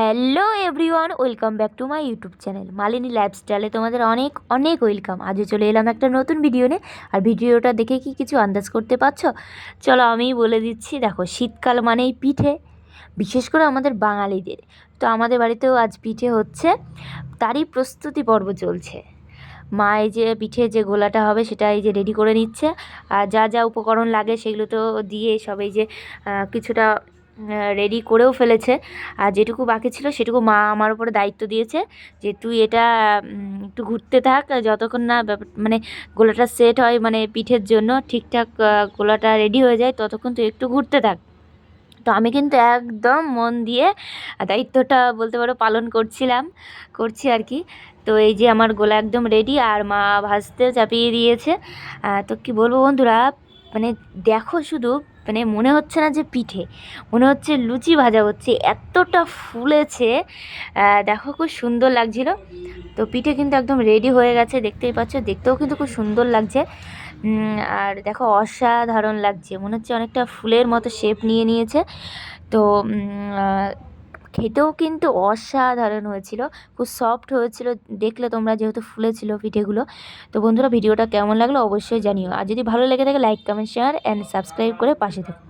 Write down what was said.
Hello everyone welcome back to my YouTube channel Malini লাইফস্টাইলে তোমাদের অনেক অনেক ওয়েলকাম আজও চলে এলাম একটা নতুন ভিডিও নিয়ে। আর ভিডিওটা দেখে কি কিছু আন্দাজ করতে পারছ? চলো আমি বলে দিচ্ছি, দেখো শীতকাল মানেই পিঠে, বিশেষ করে আমাদের বাঙালিদের। তো আমাদের বাড়িতেও আজ পিঠে হচ্ছে, তারই প্রস্তুতি পর্ব চলছে। মা এই যে পিঠে যে গোলাটা হবে, সেটা এই যে রেডি করে নিচ্ছে। আর যা যা উপকরণ লাগে সেগুলো তো দিয়ে সব এই যে কিছুটা রেডি করেও ফেলেছে। আর যেটুকু বাকি ছিল সেটুকু মা আমার উপরে দায়িত্ব দিয়েছে যে তুই এটা একটু ঘুরতে থাক, যতক্ষণ না মানে গোলাটা সেট হয় মানে পিঠের জন্য ঠিকঠাক গোলাটা রেডি হয়ে যায়, ততক্ষণ তুই একটু ঘুরতে থাক। তো আমি কিন্তু একদম মন দিয়ে দায়িত্বটা বলতে পারো পালন করছিলাম, করছি আর কি। তো এই যে আমার গোলা একদম রেডি আর মা ভাজতে চাপিয়ে দিয়েছে। তো কি বলব বন্ধুরা মানে দেখো শুধু মানে মনে হচ্ছে না যে পিঠে, মনে হচ্ছে লুচি ভাজা হচ্ছে। এতটা ফুলেছে দেখো খুব সুন্দর লাগছিল। তো পিঠে কিন্তু একদম রেডি হয়ে গেছে, দেখতেই পাচ্ছ, দেখতেও কিন্তু খুব সুন্দর লাগছে। আর দেখো অসাধারণ লাগছে, মনে হচ্ছে অনেকটা ফুলের মতো শেপ নিয়ে নিয়েছে। তো খেতেও কিন্তু অসাধারণ হয়েছিল। খুব সফট হয়েছিল। দেখলে তোমরা যেহেতু ফুলেছিল পিঠেগুলো। তো বন্ধুরা, ভিডিওটা কেমন লাগল অবশ্যই জানিও। আর যদি ভালো লেগে থাকে like comment share and subscribe করে পাশে থেকো।